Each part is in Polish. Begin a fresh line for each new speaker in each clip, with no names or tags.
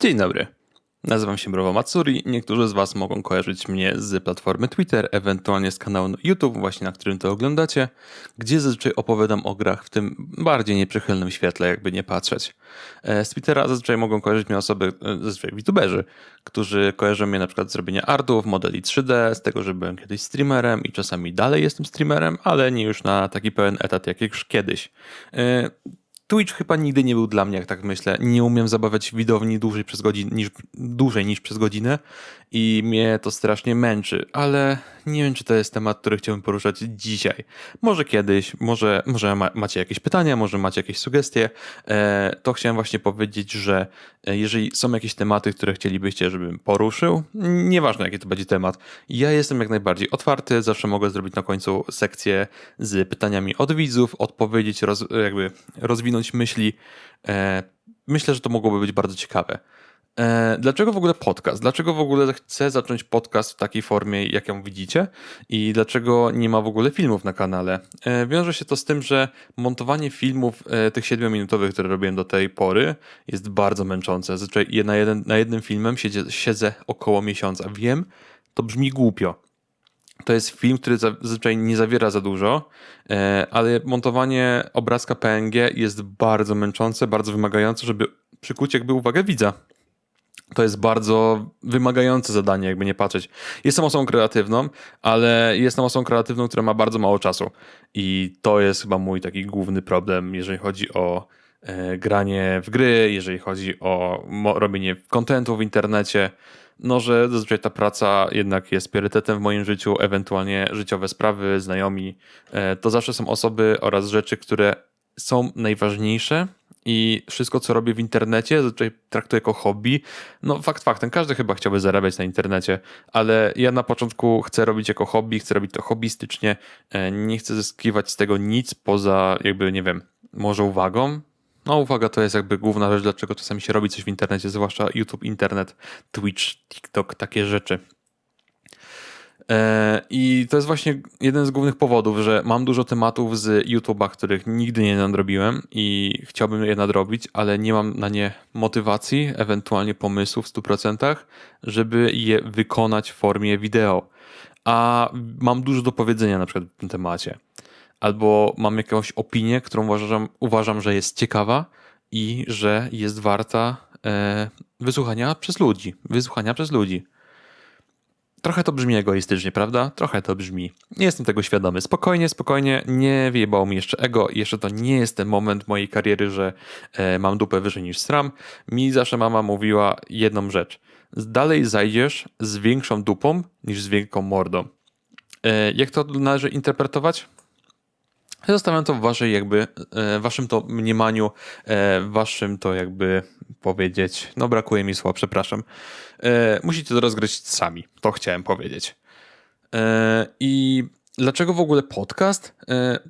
Dzień dobry. Nazywam się Browo Matsuri. Niektórzy z Was mogą kojarzyć mnie z platformy Twitter, ewentualnie z kanału YouTube, właśnie na którym to oglądacie, gdzie zazwyczaj opowiadam o grach w tym bardziej nieprzychylnym świetle, jakby nie patrzeć. E, Z Twittera zazwyczaj mogą kojarzyć mnie osoby, e, zazwyczaj YouTuberzy, którzy kojarzą mnie na przykład z robienia artów, modeli 3D, z tego, że byłem kiedyś streamerem i czasami dalej jestem streamerem, ale nie już na taki pełen etat jak już kiedyś. Twitch chyba nigdy nie był dla mnie, jak tak myślę. Nie umiem zabawiać widowni dłużej, przez godzin, niż, dłużej niż przez godzinę i mnie to strasznie męczy, ale nie wiem, czy to jest temat, który chciałbym poruszać dzisiaj. Może kiedyś, może, może ma, macie jakieś pytania, może macie jakieś sugestie. E, to chciałem właśnie powiedzieć, że e, jeżeli są jakieś tematy, które chcielibyście, żebym poruszył, nieważne jaki to będzie temat, ja jestem jak najbardziej otwarty, zawsze mogę zrobić na końcu sekcję z pytaniami od widzów, odpowiedzieć, roz, jakby rozwinąć myśli. E, myślę, że to mogłoby być bardzo ciekawe. E, Dlaczego w ogóle podcast? Dlaczego w ogóle chcę zacząć podcast w takiej formie, jak ją widzicie? I dlaczego nie ma w ogóle filmów na kanale? E, Wiąże się to z tym, że montowanie filmów tych 7-minutowych, które robiłem do tej pory, jest bardzo męczące. Zazwyczaj na, jeden, na jednym filmem siedzę, siedzę około miesiąca. Wiem, to brzmi głupio. To jest film, który za- zazwyczaj nie zawiera za dużo, e, ale montowanie obrazka PNG jest bardzo męczące, bardzo wymagające, żeby przykuć jakby uwagę widza. To jest bardzo wymagające zadanie, jakby nie patrzeć. Jestem osobą kreatywną, ale jestem osobą kreatywną, która ma bardzo mało czasu. I to jest chyba mój taki główny problem, jeżeli chodzi o granie w gry, jeżeli chodzi o robienie kontentu w internecie. No, że zazwyczaj ta praca jednak jest priorytetem w moim życiu, ewentualnie życiowe sprawy, znajomi. E, to zawsze są osoby oraz rzeczy, które są najważniejsze i wszystko, co robię w internecie, zazwyczaj traktuję jako hobby. No, fakt faktem, każdy chyba chciałby zarabiać na internecie, ale ja na początku chcę robić jako hobby, chcę robić to hobbystycznie, e, nie chcę zyskiwać z tego nic poza, jakby, nie wiem, może uwagą. No, uwaga to jest jakby główna rzecz, dlaczego czasami się robi coś w internecie, zwłaszcza YouTube, internet, Twitch, TikTok, takie rzeczy. E, I to jest właśnie jeden z głównych powodów, że mam dużo tematów z YouTube'a, których nigdy nie nadrobiłem i chciałbym je nadrobić, ale nie mam na nie motywacji, ewentualnie pomysłu w 100%, żeby je wykonać w formie wideo. A mam dużo do powiedzenia na przykład w tym temacie. Albo mam jakąś opinię, którą uważam, uważam że jest ciekawa i że jest warta e, wysłuchania przez ludzi. Wysłuchania przez ludzi. Trochę to brzmi egoistycznie, prawda? Trochę to brzmi. Nie jestem tego świadomy. Spokojnie, spokojnie, nie wyjebało mi jeszcze ego. Jeszcze to nie jest ten moment mojej kariery, że e, mam dupę wyżej niż sram. Mi zawsze mama mówiła jedną rzecz. Dalej zajdziesz z większą dupą niż z wielką mordą. E, jak to należy interpretować? Zostawiam to w waszej jakby, e, waszym to mniemaniu, e, waszym to jakby powiedzieć, no brakuje mi słowa, przepraszam. E, Musicie to rozgryźć sami, to chciałem powiedzieć. I dlaczego w ogóle podcast?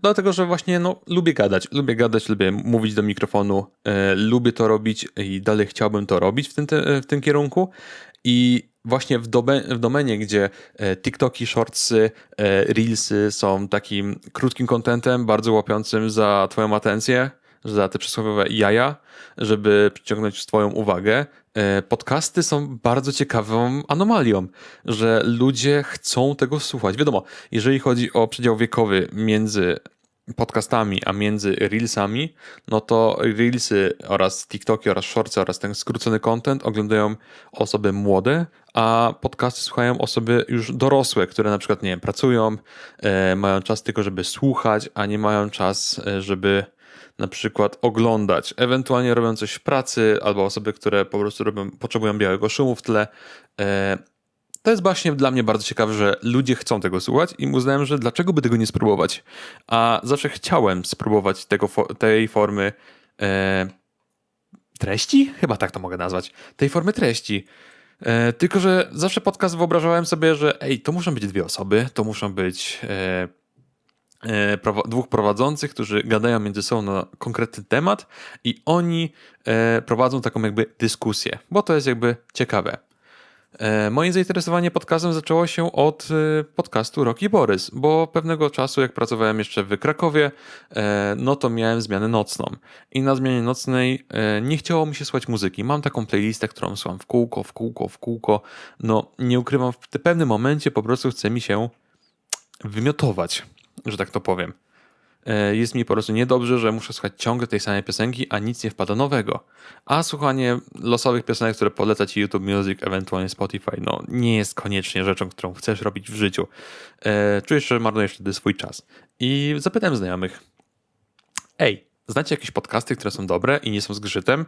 Dlatego, że właśnie no, lubię gadać, lubię gadać, lubię mówić do mikrofonu, lubię to robić i dalej chciałbym to robić w tym, w tym kierunku. I właśnie w, dobe, w domenie, gdzie e, TikToki, Shortsy, e, Reelsy są takim krótkim kontentem, bardzo łapiącym za twoją atencję, za te przysłowiowe jaja, żeby przyciągnąć twoją uwagę. E, Podcasty są bardzo ciekawą anomalią, że ludzie chcą tego słuchać. Wiadomo, jeżeli chodzi o przedział wiekowy między podcastami, a między reelsami, no to reelsy oraz TikToki oraz shortsy oraz ten skrócony content oglądają osoby młode, a podcasty słuchają osoby już dorosłe, które na przykład, nie wiem, pracują, e, mają czas tylko, żeby słuchać, a nie mają czas, e, żeby na przykład oglądać, ewentualnie robią coś w pracy, albo osoby, które po prostu robią, potrzebują białego szumu w tle. E, to jest właśnie dla mnie bardzo ciekawe, że ludzie chcą tego słuchać i uznałem, że dlaczego by tego nie spróbować. A zawsze chciałem spróbować tego, tej formy e, treści? Chyba tak to mogę nazwać. Tej formy treści. E, tylko, że zawsze podcast wyobrażałem sobie, że ej, to muszą być dwie osoby, to muszą być e, e, dwóch prowadzących, którzy gadają między sobą na konkretny temat i oni e, prowadzą taką jakby dyskusję, bo to jest jakby ciekawe. E, moje zainteresowanie podcastem zaczęło się od e, podcastu Rocky Borys, bo pewnego czasu, jak pracowałem jeszcze w Krakowie, e, no to miałem zmianę nocną. I na zmianie nocnej nie chciało mi się słuchać muzyki. Mam taką playlistę, którą słucham w kółko, w kółko, w kółko. No, nie ukrywam, w pewnym momencie po prostu chce mi się wymiotować, że tak to powiem. E, jest mi po prostu niedobrze, że muszę słuchać ciągle tej samej piosenki, a nic nie wpada nowego. A słuchanie losowych piosenek, które poleca ci YouTube Music, ewentualnie Spotify, no nie jest koniecznie rzeczą, którą chcesz robić w życiu. E, czujesz, że marnujesz wtedy swój czas. I zapytałem znajomych, ej, znacie jakieś podcasty, które są dobre i nie są zgrzytem?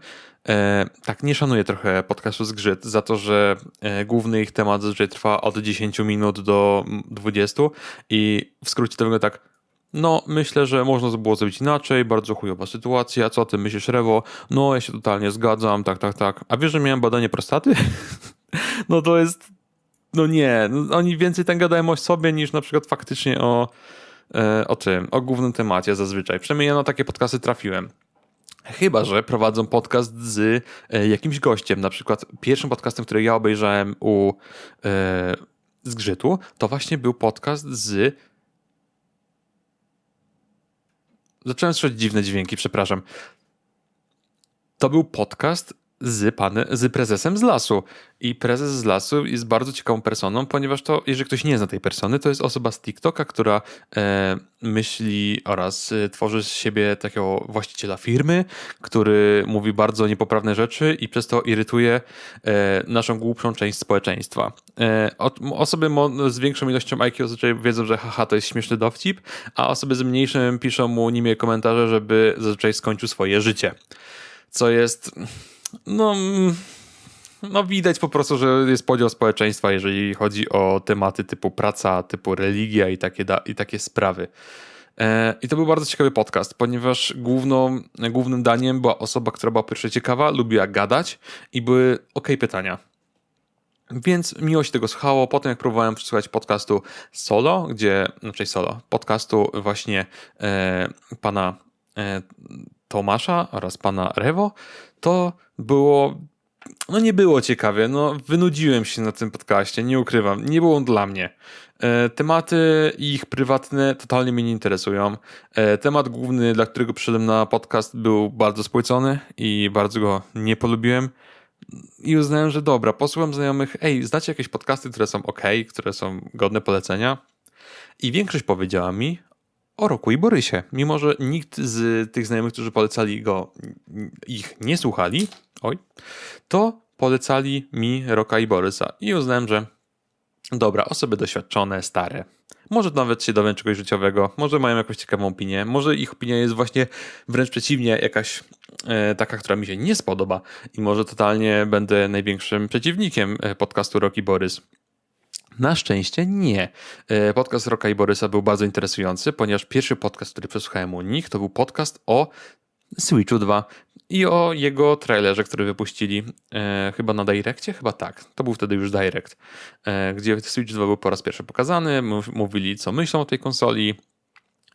E, tak, nie szanuję trochę podcastu zgrzyt za to, że e, główny ich temat zazwyczaj trwa od 10 minut do 20 i w skrócie to wygląda tak no, myślę, że można by było zrobić inaczej, bardzo chujowa sytuacja, co o tym myślisz, Rewo? No, ja się totalnie zgadzam, tak, tak, tak. A wiesz, że miałem badanie prostaty? no to jest, no nie, no, oni więcej tam gadają o sobie niż na przykład faktycznie o, e, o tym, o głównym temacie zazwyczaj. Przynajmniej ja na takie podcasty trafiłem. Chyba, że prowadzą podcast z e, jakimś gościem. Na przykład pierwszym podcastem, który ja obejrzałem u e, Zgrzytu, to właśnie był podcast z Zacząłem słyszeć dziwne dźwięki, przepraszam. To był podcast z, pan, z prezesem z lasu. I prezes z lasu jest bardzo ciekawą personą, ponieważ to, jeżeli ktoś nie zna tej persony, to jest osoba z TikToka, która e, myśli oraz e, tworzy z siebie takiego właściciela firmy, który mówi bardzo niepoprawne rzeczy i przez to irytuje e, naszą głupszą część społeczeństwa. E, osoby z większą ilością IQ zazwyczaj wiedzą, że haha, to jest śmieszny dowcip, a osoby z mniejszym piszą mu nimie komentarze, żeby zazwyczaj skończył swoje życie. Co jest no, no widać po prostu, że jest podział społeczeństwa, jeżeli chodzi o tematy typu praca, typu religia i takie, i takie sprawy. E, I to był bardzo ciekawy podcast, ponieważ główną, głównym daniem była osoba, która była pierwsza ciekawa, lubiła gadać i były ok pytania. Więc miło się tego słuchało. Potem jak próbowałem przesłuchać podcastu solo, gdzie, znaczy solo, podcastu właśnie e, pana e, Tomasza oraz pana Rewo, to było no nie było ciekawie, no wynudziłem się na tym podcaście, nie ukrywam, nie było on dla mnie. E, tematy ich prywatne totalnie mnie nie interesują. E, temat główny, dla którego przyszedłem na podcast był bardzo spłycony i bardzo go nie polubiłem. I uznałem, że dobra, posłucham znajomych, ej, znacie jakieś podcasty, które są ok, które są godne polecenia? I większość powiedziała mi o Roku i Borysie. Mimo, że nikt z tych znajomych, którzy polecali go, ich nie słuchali, oj, to polecali mi Roka i Borysa. I uznałem, że dobra, osoby doświadczone, stare, może nawet się dowią czegoś życiowego, może mają jakąś ciekawą opinię, może ich opinia jest właśnie wręcz przeciwnie, jakaś e, taka, która mi się nie spodoba i może totalnie będę największym przeciwnikiem e, podcastu Roki Borys. Na szczęście nie. E, podcast Roka i Borysa był bardzo interesujący, ponieważ pierwszy podcast, który przesłuchałem u nich, to był podcast o Switchu 2 i o jego trailerze, który wypuścili e, chyba na Directie, chyba tak. To był wtedy już Direct, e, gdzie Switch 2 był po raz pierwszy pokazany, mówili co myślą o tej konsoli,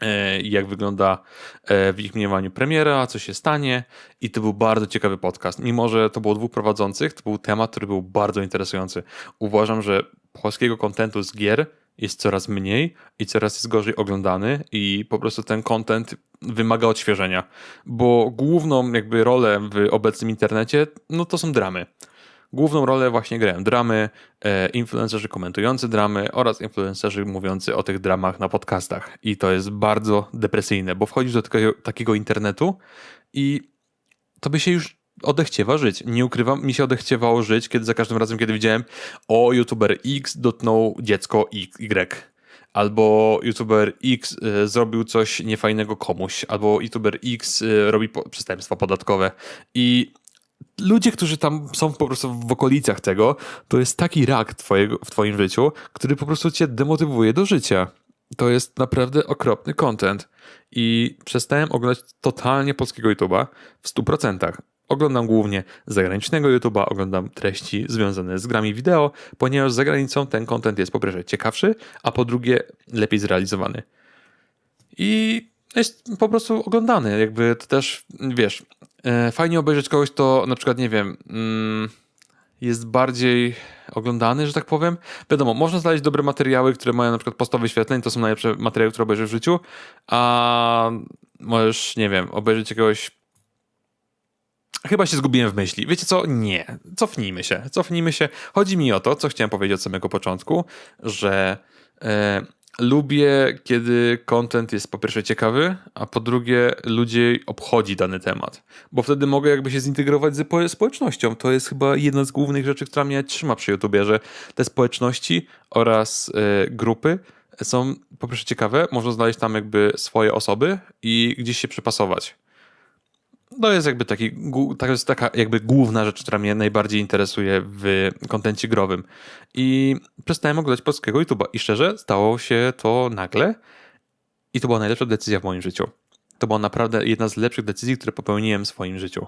e, jak wygląda e, w ich mniemaniu premiera, co się stanie i to był bardzo ciekawy podcast. Mimo, że to było dwóch prowadzących, to był temat, który był bardzo interesujący. Uważam, że polskiego kontentu z gier jest coraz mniej i coraz jest gorzej oglądany i po prostu ten content wymaga odświeżenia, bo główną jakby rolę w obecnym internecie, no to są dramy. Główną rolę właśnie grają dramy, e, influencerzy komentujący dramy oraz influencerzy mówiący o tych dramach na podcastach. I to jest bardzo depresyjne, bo wchodzisz do takiego internetu i to by się już odechciewa żyć. Nie ukrywam, mi się odechciewało żyć, kiedy za każdym razem, kiedy widziałem o youtuber X dotknął dziecko Y. Albo youtuber X y, zrobił coś niefajnego komuś, albo youtuber X y, robi po przestępstwa podatkowe. I ludzie, którzy tam są po prostu w okolicach tego, to jest taki rak twojego, w twoim życiu, który po prostu cię demotywuje do życia. To jest naprawdę okropny content. I przestałem oglądać totalnie polskiego YouTube'a w 100%. Oglądam głównie zagranicznego YouTube'a, oglądam treści związane z grami wideo, ponieważ za granicą ten content jest po pierwsze ciekawszy, a po drugie lepiej zrealizowany. I jest po prostu oglądany. Jakby to też, wiesz, e, fajnie obejrzeć kogoś, to na przykład, nie wiem, mm, jest bardziej oglądany, że tak powiem. Wiadomo, można znaleźć dobre materiały, które mają na przykład postowe wyświetleń, to są najlepsze materiały, które obejrzysz w życiu, a możesz, nie wiem, obejrzeć jakiegoś Chyba się zgubiłem w myśli. Wiecie co? Nie. Cofnijmy się. Cofnijmy się. Chodzi mi o to, co chciałem powiedzieć od samego początku, że e, lubię, kiedy content jest po pierwsze ciekawy, a po drugie ludzi obchodzi dany temat. Bo wtedy mogę jakby się zintegrować z społecznością. To jest chyba jedna z głównych rzeczy, która mnie trzyma przy YouTubie, że te społeczności oraz e, grupy są po pierwsze ciekawe, można znaleźć tam jakby swoje osoby i gdzieś się przypasować to jest jakby taki, to jest taka jakby główna rzecz, która mnie najbardziej interesuje w kontencie growym. I przestałem oglądać polskiego YouTube'a i szczerze stało się to nagle i to była najlepsza decyzja w moim życiu. To była naprawdę jedna z lepszych decyzji, które popełniłem w swoim życiu.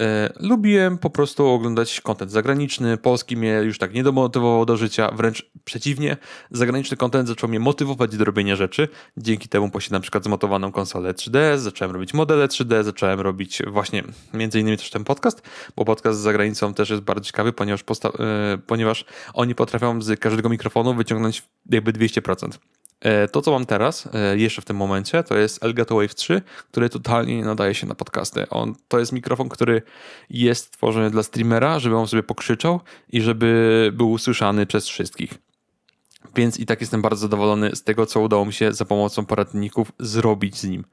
E, lubiłem po prostu oglądać kontent zagraniczny, polski mnie już tak nie domotywował do życia, wręcz przeciwnie, zagraniczny kontent zaczął mnie motywować do robienia rzeczy. Dzięki temu posiadam na przykład zmontowaną konsolę 3D, zacząłem robić modele 3D, zacząłem robić właśnie między innymi też ten podcast, bo podcast z zagranicą też jest bardzo ciekawy, ponieważ, yy, ponieważ oni potrafią z każdego mikrofonu wyciągnąć jakby 200%. E, to, co mam teraz, e, jeszcze w tym momencie, to jest Elgato Wave 3, który totalnie nie nadaje się na podcasty. On, to jest mikrofon, który jest stworzony dla streamera, żeby on sobie pokrzyczał i żeby był usłyszany przez wszystkich. Więc i tak jestem bardzo zadowolony z tego, co udało mi się za pomocą poradników zrobić z nim.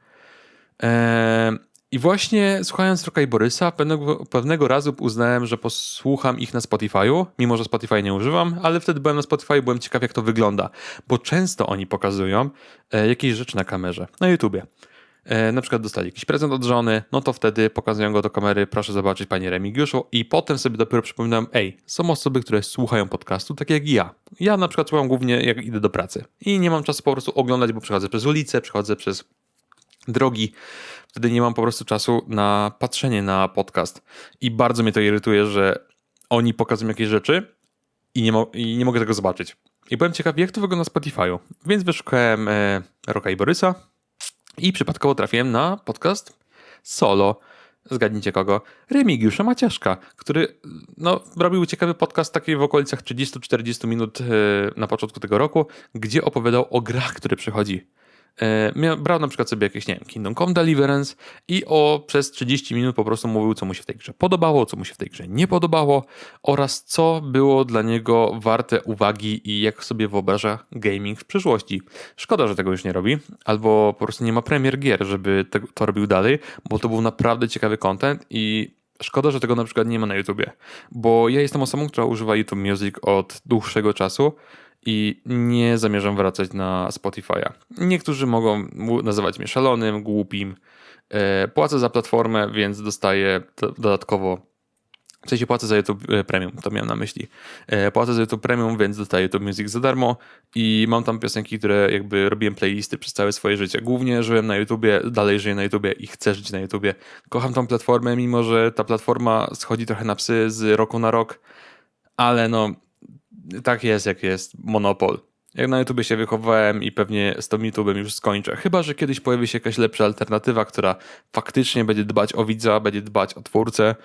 Eee, i właśnie słuchając Roka i Borysa, pewnego, pewnego razu uznałem, że posłucham ich na Spotify'u, mimo że Spotify nie używam, ale wtedy byłem na Spotify byłem ciekaw, jak to wygląda, bo często oni pokazują e, jakieś rzeczy na kamerze, na YouTubie. E, na przykład dostali jakiś prezent od żony, no to wtedy pokazują go do kamery, proszę zobaczyć panie Remigiuszu i potem sobie dopiero przypominam, ej, są osoby, które słuchają podcastu, tak jak ja. Ja na przykład słucham głównie jak idę do pracy i nie mam czasu po prostu oglądać, bo przechodzę przez ulicę, przechodzę przez drogi, wtedy nie mam po prostu czasu na patrzenie na podcast. I bardzo mnie to irytuje, że oni pokazują jakieś rzeczy i nie, mo- i nie mogę tego zobaczyć. I byłem ciekaw, jak to wygląda na Spotify'u. Więc wyszukałem e, Roka i Borysa i przypadkowo trafiłem na podcast solo. Zgadnijcie kogo? Remigiusza Maciaszka, który no, robił ciekawy podcast taki w okolicach 30-40 minut e, na początku tego roku, gdzie opowiadał o grach, które przychodzi E, brał na przykład sobie jakieś, nie wiem, Kingdom Come Deliverance i o przez 30 minut po prostu mówił, co mu się w tej grze podobało, co mu się w tej grze nie podobało oraz co było dla niego warte uwagi i jak sobie wyobraża gaming w przyszłości. Szkoda, że tego już nie robi, albo po prostu nie ma premier gier, żeby to, to robił dalej, bo to był naprawdę ciekawy content i Szkoda, że tego na przykład nie ma na YouTubie, bo ja jestem osobą, która używa YouTube Music od dłuższego czasu i nie zamierzam wracać na Spotify'a. Niektórzy mogą nazywać mnie szalonym, głupim. E, płacę za platformę, więc dostaję dodatkowo w sensie płacę za YouTube e, Premium, to miałem na myśli. E, płacę za YouTube Premium, więc dostaję YouTube Music za darmo i mam tam piosenki, które jakby robiłem playlisty przez całe swoje życie. Głównie żyłem na YouTubie, dalej żyję na YouTubie i chcę żyć na YouTubie. Kocham tą platformę, mimo że ta platforma schodzi trochę na psy z roku na rok, ale no tak jest, jak jest monopol. Jak na YouTube się wychowałem i pewnie z tym YouTube'em już skończę. Chyba, że kiedyś pojawi się jakaś lepsza alternatywa, która faktycznie będzie dbać o widza, będzie dbać o twórcę,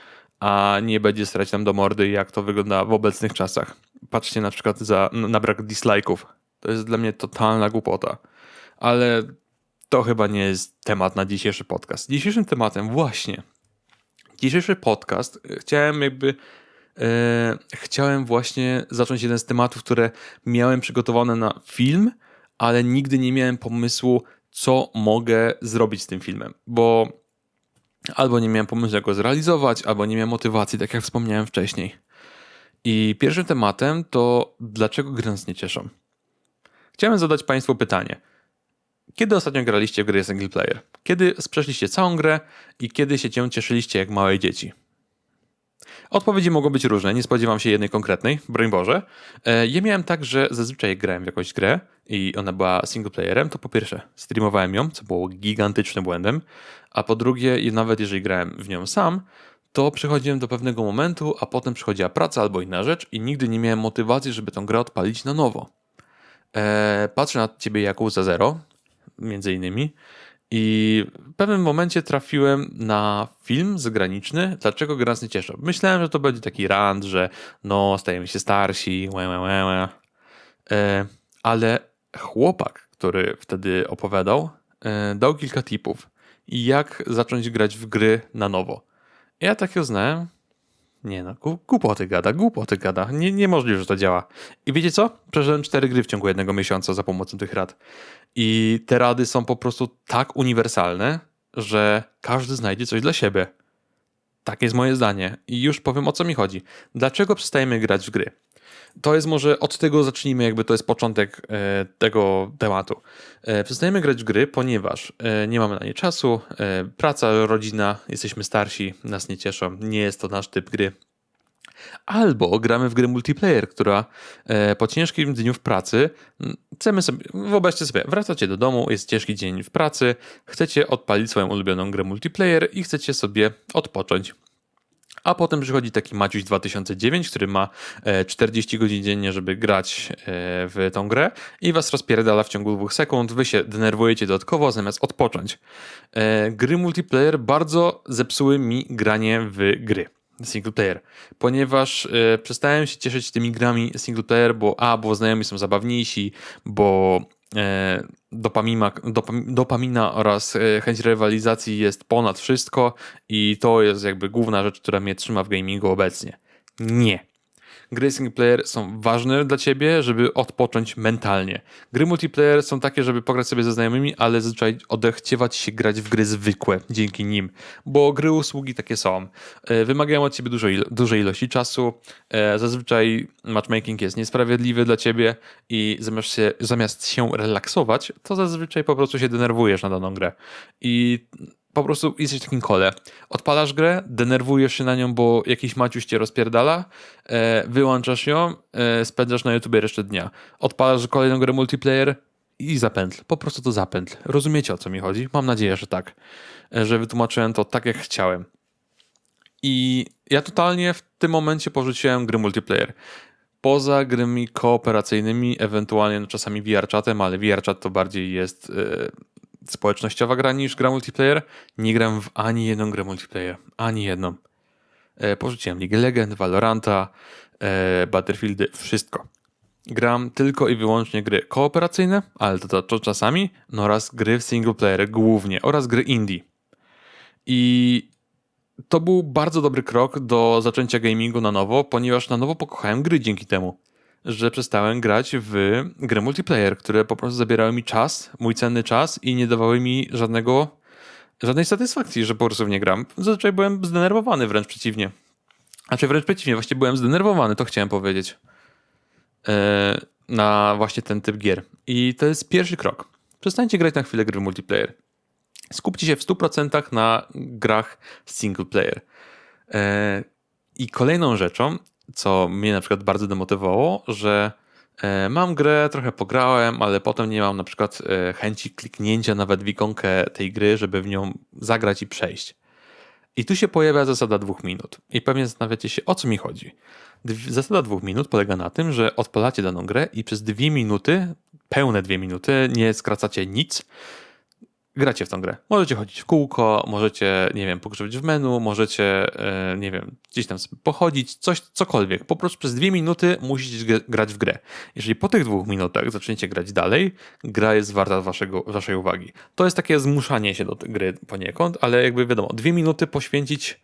a nie będzie strać nam do mordy, jak to wygląda w obecnych czasach. Patrzcie na przykład za, na brak dislike'ów. To jest dla mnie totalna głupota. Ale to chyba nie jest temat na dzisiejszy podcast. Dzisiejszym tematem właśnie dzisiejszy podcast chciałem jakby E, chciałem właśnie zacząć jeden z tematów, które miałem przygotowane na film, ale nigdy nie miałem pomysłu, co mogę zrobić z tym filmem, bo albo nie miałem pomysłu, jak go zrealizować, albo nie miałem motywacji, tak jak wspomniałem wcześniej. I pierwszym tematem to dlaczego gry nas nie cieszą. Chciałem zadać Państwu pytanie. Kiedy ostatnio graliście w gry single player? Kiedy przeszliście całą grę i kiedy się cię cieszyliście jak małe dzieci? Odpowiedzi mogą być różne, nie spodziewam się jednej konkretnej, broń Boże. E, ja miałem tak, że zazwyczaj jak grałem w jakąś grę i ona była singleplayerem, to po pierwsze streamowałem ją, co było gigantycznym błędem, a po drugie, nawet jeżeli grałem w nią sam, to przechodziłem do pewnego momentu, a potem przychodziła praca albo inna rzecz i nigdy nie miałem motywacji, żeby tą grę odpalić na nowo. Eee, patrzę na ciebie Jakub za zero, między innymi, I w pewnym momencie trafiłem na film zagraniczny, dlaczego gra nas nie cieszy. Myślałem, że to będzie taki rant, że no, stajemy się starsi, łe, łe, łe, łe. Ale chłopak, który wtedy opowiadał, e, dał kilka tipów, jak zacząć grać w gry na nowo. Ja tak uznałem, nie no, głupoty gada, głupoty gada. Nie, niemożliwe, że to działa. I wiecie co? Przeżyłem cztery gry w ciągu jednego miesiąca za pomocą tych rad. I te rady są po prostu tak uniwersalne, że każdy znajdzie coś dla siebie. Tak jest moje zdanie. I już powiem o co mi chodzi. Dlaczego przestajemy grać w gry? To jest może od tego zacznijmy, jakby to jest początek e, tego tematu. E, przestajemy grać w gry, ponieważ e, nie mamy na nie czasu, praca, rodzina, jesteśmy starsi, nas nie cieszą, nie jest to nasz typ gry. Albo gramy w grę multiplayer, która po ciężkim dniu w pracy chcemy sobie, wyobraźcie sobie, wracacie do domu, jest ciężki dzień w pracy, chcecie odpalić swoją ulubioną grę multiplayer i chcecie sobie odpocząć. A potem przychodzi taki Maciuś 2009, który ma 40 e, godzin dziennie, żeby grać e, w tą grę i was rozpierdala w ciągu dwóch sekund. Wy się denerwujecie dodatkowo, zamiast odpocząć. Gry multiplayer bardzo zepsuły mi granie w gry single player, ponieważ y, przestałem się cieszyć tymi grami single player, bo a, bo znajomi są zabawniejsi, bo e, dopamina, dopam, dopamina oraz e, chęć rywalizacji jest ponad wszystko i to jest jakby główna rzecz, która mnie trzyma w gamingu obecnie. Nie gry single player są ważne dla ciebie, żeby odpocząć mentalnie. Gry multiplayer są takie, żeby pograć sobie ze znajomymi, ale zazwyczaj odechciewać się grać w gry zwykłe dzięki nim, bo gry usługi takie są. E, wymagają od ciebie dużej, dużej ilości czasu, e, zazwyczaj matchmaking jest niesprawiedliwy dla ciebie i zamiast się, zamiast się relaksować, to zazwyczaj po prostu się denerwujesz na daną grę. I po prostu jesteś w takim kole. Odpalasz grę, denerwujesz się na nią, bo jakiś maciuś cię rozpierdala, e, wyłączasz ją, e, spędzasz na YouTube resztę dnia. Odpalasz kolejną grę multiplayer i zapętl. Po prostu to zapętl. Rozumiecie o co mi chodzi? Mam nadzieję, że tak. E, że wytłumaczyłem to tak jak chciałem. I ja totalnie w tym momencie porzuciłem gry multiplayer. Poza grymi kooperacyjnymi, ewentualnie no, czasami VR-chatem, ale VR-chat to bardziej jest... E, społecznościowa gra niż gra multiplayer. Nie gram w ani jedną grę multiplayer. Ani jedną. E, porzuciłem League Legend, Valoranta, e, Battlefieldy, wszystko. Gram tylko i wyłącznie gry kooperacyjne, ale to, to, to czasami, no oraz gry w single player głównie, oraz gry indie. I to był bardzo dobry krok do zaczęcia gamingu na nowo, ponieważ na nowo pokochałem gry dzięki temu że przestałem grać w gry multiplayer, które po prostu zabierały mi czas, mój cenny czas i nie dawały mi żadnego, żadnej satysfakcji, że po prostu w nie gram. Zazwyczaj byłem zdenerwowany, wręcz przeciwnie. Znaczy wręcz przeciwnie, właśnie byłem zdenerwowany, to chciałem powiedzieć. E, na właśnie ten typ gier. I to jest pierwszy krok. Przestańcie grać na chwilę gry multiplayer. Skupcie się w 100% na grach single player. E, I kolejną rzeczą co mnie na przykład bardzo demotywowało, że e, mam grę, trochę pograłem, ale potem nie mam na przykład e, chęci kliknięcia nawet w ikonkę tej gry, żeby w nią zagrać i przejść. I tu się pojawia zasada dwóch minut. I pewnie zastanawiacie się, o co mi chodzi. Zasada dwóch minut polega na tym, że odpalacie daną grę i przez dwie minuty, pełne dwie minuty, nie skracacie nic, gracie w tą grę. Możecie chodzić w kółko, możecie, nie wiem, pogrzebać w menu, możecie, e, nie wiem, gdzieś tam sobie pochodzić, coś, cokolwiek. Po prostu przez dwie minuty musicie grać w grę. Jeżeli po tych dwóch minutach zaczniecie grać dalej, gra jest warta waszego, waszej uwagi. To jest takie zmuszanie się do gry poniekąd, ale jakby wiadomo, dwie minuty poświęcić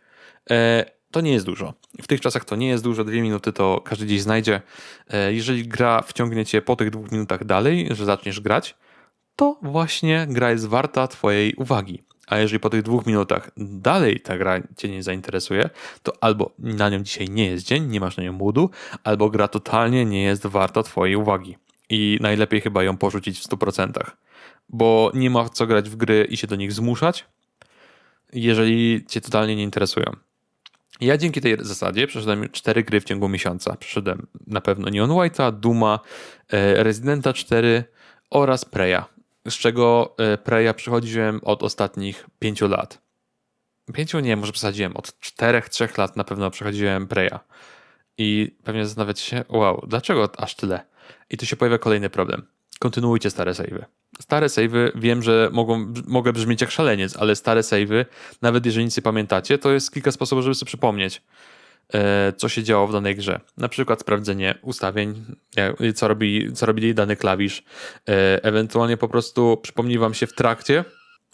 e, to nie jest dużo. W tych czasach to nie jest dużo, dwie minuty to każdy gdzieś znajdzie. E, jeżeli gra wciągnie cię po tych dwóch minutach dalej, że zaczniesz grać, to właśnie gra jest warta Twojej uwagi. A jeżeli po tych dwóch minutach dalej ta gra Cię nie zainteresuje, to albo na nią dzisiaj nie jest dzień, nie masz na nią moodu, albo gra totalnie nie jest warta Twojej uwagi. I najlepiej chyba ją porzucić w 100%, bo nie ma co grać w gry i się do nich zmuszać, jeżeli Cię totalnie nie interesują. Ja dzięki tej zasadzie przeszedłem cztery gry w ciągu miesiąca. Przeszedłem na pewno Neon White'a, Duma, e, Residenta 4 oraz Preya z czego e, Preya przychodziłem od ostatnich pięciu lat. Pięciu nie, może przesadziłem. Od czterech, trzech lat na pewno przechodziłem Preya. I pewnie zastanawiacie się, wow, dlaczego aż tyle? I tu się pojawia kolejny problem. Kontynuujcie stare savey. stare savey wiem, że mogą, mogę brzmieć jak szaleniec, ale stare savey, nawet jeżeli nic nie pamiętacie, to jest kilka sposobów, żeby sobie przypomnieć, co się działo w danej grze. Na przykład sprawdzenie ustawień, co robi, co robi dany klawisz, e, ewentualnie po prostu przypomni wam się w trakcie.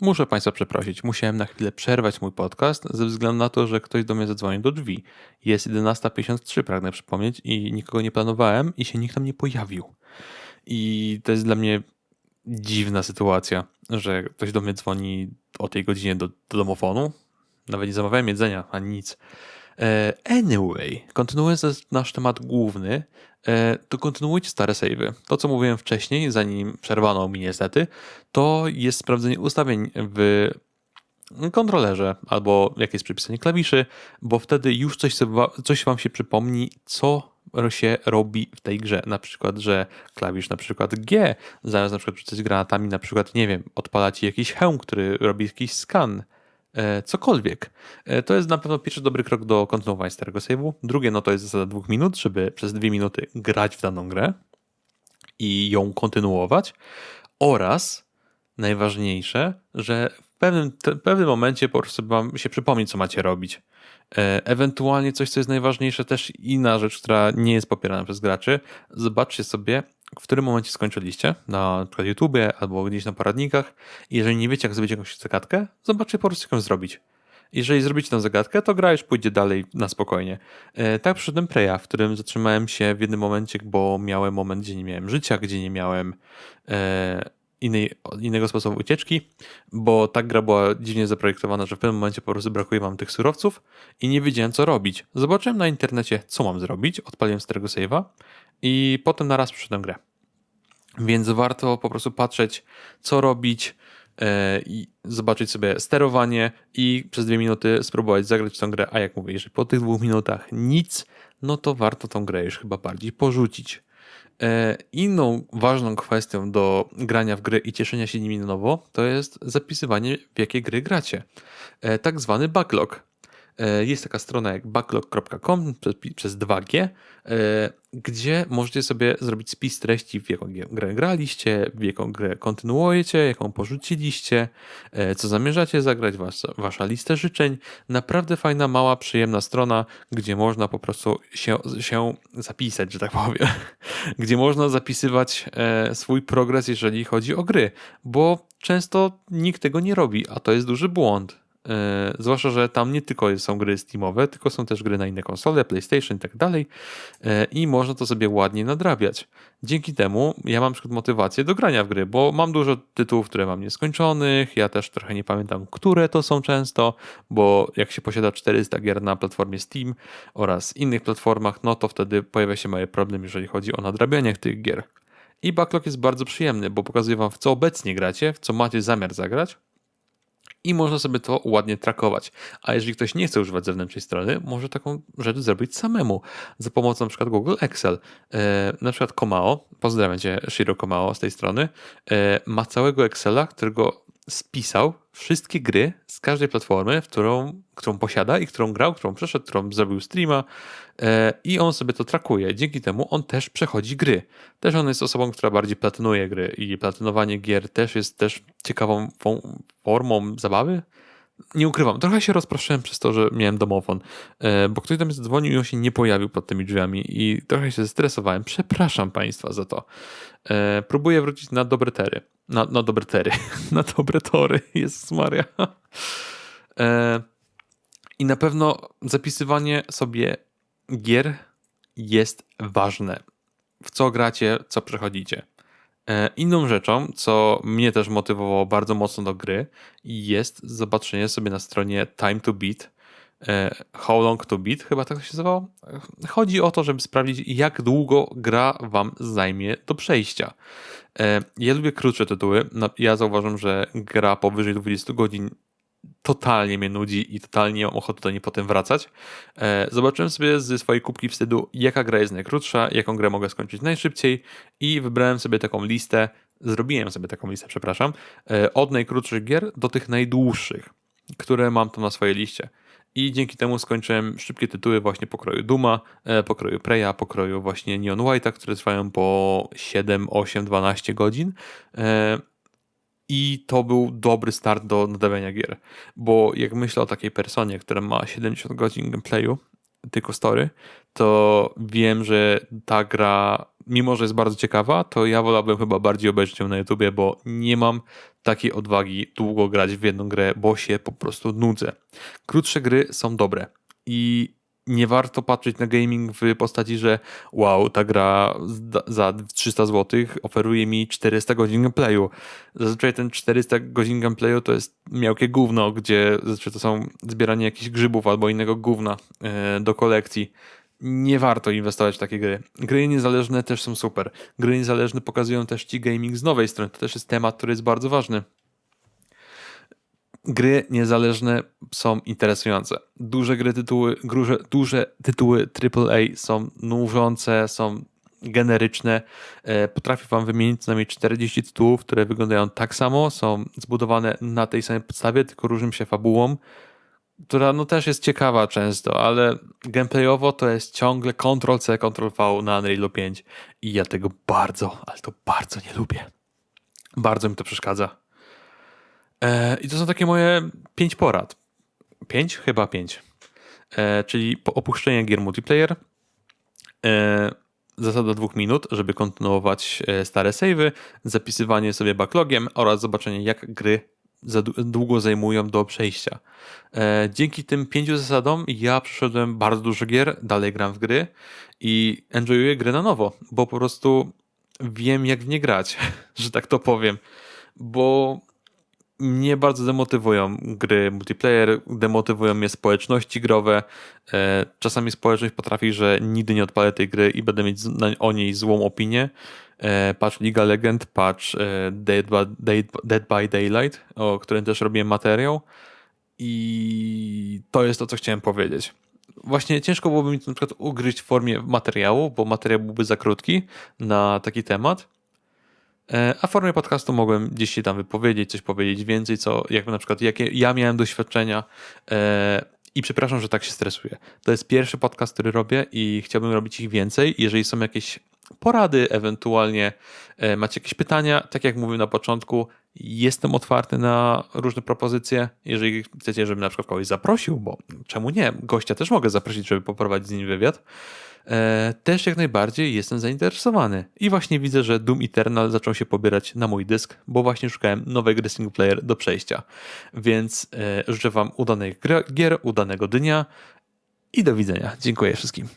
Muszę Państwa przeprosić, musiałem na chwilę przerwać mój podcast ze względu na to, że ktoś do mnie zadzwonił do drzwi. Jest 11.53, pragnę przypomnieć, i nikogo nie planowałem i się nikt tam nie pojawił. I to jest dla mnie dziwna sytuacja, że ktoś do mnie dzwoni o tej godzinie do, do domofonu. Nawet nie zamawiałem jedzenia, ani nic. E, anyway, kontynuując nasz temat główny, e, to kontynuujcie stare savey. To, co mówiłem wcześniej, zanim przerwano mi niestety, to jest sprawdzenie ustawień w kontrolerze albo jakieś przypisanie klawiszy, bo wtedy już coś, coś wam się przypomni, co się robi w tej grze. Na przykład, że klawisz na przykład G zamiast na przykład rzucać granatami, na przykład, nie wiem, odpala ci jakiś hełm, który robi jakiś skan, cokolwiek. E, to jest na pewno pierwszy dobry krok do kontynuowania starego save'u. Drugie, no to jest zasada dwóch minut, żeby przez dwie minuty grać w daną grę i ją kontynuować. Oraz najważniejsze, że w pewnym, w pewnym momencie po prostu wam się przypomni, co macie robić. E, ewentualnie coś, co jest najważniejsze, też inna rzecz, która nie jest popierana przez graczy. Zobaczcie sobie, w którym momencie skończyliście, na przykład YouTube albo gdzieś na poradnikach. jeżeli nie wiecie, jak zrobić jakąś zagadkę, zobaczcie po prostu, jak ją zrobić. Jeżeli zrobicie tę zagadkę, to gra już pójdzie dalej na spokojnie. E, tak przyszedłem Preya, w którym zatrzymałem się w jednym momencie, bo miałem moment, gdzie nie miałem życia, gdzie nie miałem e, innej, innego sposobu ucieczki, bo ta gra była dziwnie zaprojektowana, że w pewnym momencie po prostu brakuje wam tych surowców i nie wiedziałem co robić. Zobaczyłem na internecie, co mam zrobić, odpaliłem starego save'a i potem na raz przyszedłem grę. Więc warto po prostu patrzeć, co robić, e, i zobaczyć sobie sterowanie i przez dwie minuty spróbować zagrać tę grę, a jak mówię, jeżeli po tych dwóch minutach nic, no to warto tą grę już chyba bardziej porzucić. E, inną ważną kwestią do grania w gry i cieszenia się nimi na nowo to jest zapisywanie, w jakie gry gracie. E, tak zwany backlog. E, jest taka strona jak backlog.com przez 2G, e, gdzie możecie sobie zrobić spis treści, w jaką grę graliście, w jaką grę kontynuujecie, jaką porzuciliście, e, co zamierzacie zagrać, wasza, wasza lista życzeń. Naprawdę fajna, mała, przyjemna strona, gdzie można po prostu się, się zapisać, że tak powiem. Gdzie można zapisywać swój progres, jeżeli chodzi o gry, bo często nikt tego nie robi, a to jest duży błąd. E, zwłaszcza, że tam nie tylko są gry Steamowe, tylko są też gry na inne konsole, PlayStation i tak dalej. E, I można to sobie ładnie nadrabiać. Dzięki temu ja mam przykład motywację do grania w gry, bo mam dużo tytułów, które mam nieskończonych. Ja też trochę nie pamiętam, które to są często, bo jak się posiada 400 gier na platformie Steam oraz innych platformach, no to wtedy pojawia się mały problem, jeżeli chodzi o nadrabianie tych gier. I backlog jest bardzo przyjemny, bo pokazuje wam, w co obecnie gracie, w co macie zamiar zagrać i można sobie to ładnie trakować. A jeżeli ktoś nie chce używać zewnętrznej strony, może taką rzecz zrobić samemu za pomocą przykład Google Excel. E, na przykład Komao, pozdrawiam cię Shiro Komao z tej strony, e, ma całego Excela, którego spisał wszystkie gry z każdej platformy, którą, którą posiada i którą grał, którą przeszedł, którą zrobił streama e, i on sobie to trakuje. Dzięki temu on też przechodzi gry. Też on jest osobą, która bardziej platynuje gry i platynowanie gier też jest też ciekawą formą zabawy. Nie ukrywam, trochę się rozproszyłem przez to, że miałem domofon, e, bo ktoś do mnie zadzwonił i on się nie pojawił pod tymi drzwiami i trochę się zestresowałem. Przepraszam Państwa za to. E, próbuję wrócić na dobre tery. Na, na dobre tery. na dobre tory. Jezus Maria. E, I na pewno zapisywanie sobie gier jest ważne. W co gracie, co przechodzicie. E, inną rzeczą, co mnie też motywowało bardzo mocno do gry, jest zobaczenie sobie na stronie Time to Beat, e, How Long to Beat, chyba tak to się nazywało. Chodzi o to, żeby sprawdzić, jak długo gra wam zajmie do przejścia. E, ja lubię krótsze tytuły. Ja zauważam, że gra powyżej 20 godzin totalnie mnie nudzi i totalnie mam ochotę do niej potem wracać. E, zobaczyłem sobie ze swojej kubki wstydu, jaka gra jest najkrótsza, jaką grę mogę skończyć najszybciej i wybrałem sobie taką listę, zrobiłem sobie taką listę, przepraszam, e, od najkrótszych gier do tych najdłuższych, które mam tam na swojej liście. I dzięki temu skończyłem szybkie tytuły właśnie pokroju Duma, e, pokroju Preya, pokroju właśnie Neon White'a, które trwają po 7, 8, 12 godzin. I to był dobry start do nadawania gier, bo jak myślę o takiej personie, która ma 70 godzin gameplayu, tylko story, to wiem, że ta gra, mimo że jest bardzo ciekawa, to ja wolałbym chyba bardziej obejrzeć ją na YouTubie, bo nie mam takiej odwagi długo grać w jedną grę, bo się po prostu nudzę. Krótsze gry są dobre i nie warto patrzeć na gaming w postaci, że wow, ta gra za 300 zł oferuje mi 400 godzin gameplayu. Zazwyczaj ten 400 godzin gameplayu to jest miałkie gówno, gdzie zazwyczaj to są zbieranie jakichś grzybów albo innego gówna e, do kolekcji. Nie warto inwestować w takie gry. Gry niezależne też są super. Gry niezależne pokazują też ci gaming z nowej strony. To też jest temat, który jest bardzo ważny gry niezależne są interesujące. Duże gry tytuły, duże, duże tytuły AAA są nużące, są generyczne. E, potrafię wam wymienić co najmniej 40 tytułów, które wyglądają tak samo, są zbudowane na tej samej podstawie, tylko różnią się fabułą, która no też jest ciekawa często, ale gameplayowo to jest ciągle Ctrl-C, Ctrl-V na Unreal 5 i ja tego bardzo, ale to bardzo nie lubię. Bardzo mi to przeszkadza. E, I to są takie moje pięć porad. Pięć? Chyba pięć. E, czyli opuszczenie gier multiplayer, e, zasada dwóch minut, żeby kontynuować stare savey, zapisywanie sobie backlogiem oraz zobaczenie jak gry za długo zajmują do przejścia. Dzięki tym pięciu zasadom ja przeszedłem bardzo dużo gier, dalej gram w gry i enjoyuję gry na nowo, bo po prostu wiem jak w nie grać, że tak to powiem. Bo mnie bardzo demotywują gry multiplayer, demotywują mnie społeczności growe. E, czasami społeczność potrafi, że nigdy nie odpalę tej gry i będę mieć o niej złą opinię. E, patrz Liga Legend, patrz e, Dead by, Dead by Daylight, o którym też robiłem materiał. I to jest to, co chciałem powiedzieć. Właśnie ciężko byłoby mi to na przykład ugryźć w formie materiału, bo materiał byłby za krótki na taki temat a w formie podcastu mogłem gdzieś się tam wypowiedzieć, coś powiedzieć więcej, co jak na przykład jakie ja miałem doświadczenia e, i przepraszam, że tak się stresuję. To jest pierwszy podcast, który robię i chciałbym robić ich więcej. Jeżeli są jakieś porady, ewentualnie e, macie jakieś pytania, tak jak mówiłem na początku, jestem otwarty na różne propozycje. Jeżeli chcecie, żebym na przykład kogoś zaprosił, bo czemu nie? Gościa też mogę zaprosić, żeby poprowadzić z nim wywiad e, też jak najbardziej jestem zainteresowany. I właśnie widzę, że Doom Eternal zaczął się pobierać na mój dysk, bo właśnie szukałem nowej gry single player do przejścia. Więc e, życzę Wam udanych gier, udanego dnia i do widzenia. Dziękuję wszystkim.